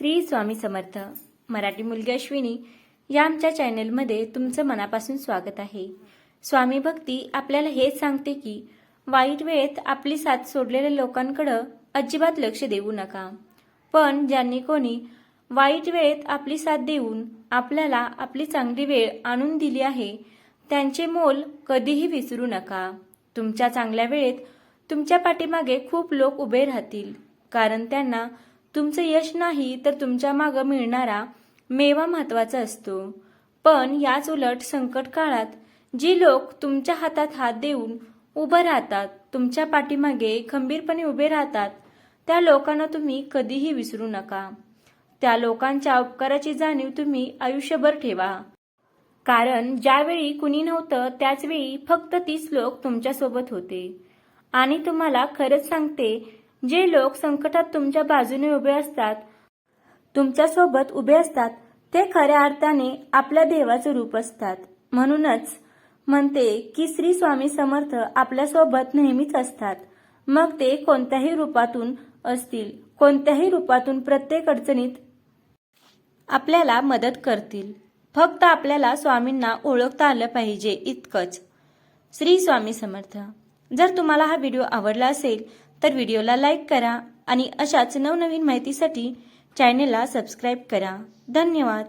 श्री स्वामी समर्थ. मराठी मुलगी अश्विनी या आमच्या चॅनलमध्ये तुमचं मनापासून स्वागत आहे. स्वामी भक्ती आपल्याला हेच सांगते की वाईट वेळेत आपली साथ सोडलेल्या लोकांकडं अजिबात लक्ष देऊ नका. पण ज्यांनी कोणी वाईट वेळेत आपली साथ देऊन आपल्याला आपली चांगली वेळ आणून दिली आहे त्यांचे मोल कधीही विसरू नका. तुमच्या चांगल्या वेळेत तुमच्या पाठीमागे खूप लोक उभे राहतील कारण त्यांना तुमचं यश नाही तर तुमच्या मागं मिळणारा मेवा महत्त्वाचा असतो. पण याच उलट संकट काळात जी लोक तुमच्या हातात हात देऊन उभं राहतात तुमच्या पाठीमागे खंबीरपणे उभे राहतात त्या लोकांना तुम्ही कधीही विसरू नका. त्या लोकांच्या उपकाराची जाणीव तुम्ही आयुष्यभर ठेवा. कारण ज्यावेळी कुणी नव्हतं त्याचवेळी फक्त तीस लोक तुमच्यासोबत होते. आणि तुम्हाला खरंच सांगते जे लोक संकटात तुमच्या बाजूने उभे असतात तुमच्यासोबत उभे असतात ते खऱ्या अर्थाने आपल्या देवाचं रूप असतात. म्हणूनच म्हणते की श्री स्वामी समर्थ आपल्यासोबत नेहमीच असतात. मग ते कोणत्याही रूपातून असतील कोणत्याही रूपातून प्रत्येक अडचणीत आपल्याला मदत करतील. फक्त आपल्याला स्वामींना ओळखता आलं पाहिजे इतकंच. श्री स्वामी समर्थ जर तुम्हाला हा व्हिडिओ आवडला असेल तर व्हिडिओला लाईक करा आणि अशाच नवनवीन माहितीसाठी चॅनेलला सबस्क्राईब करा. धन्यवाद.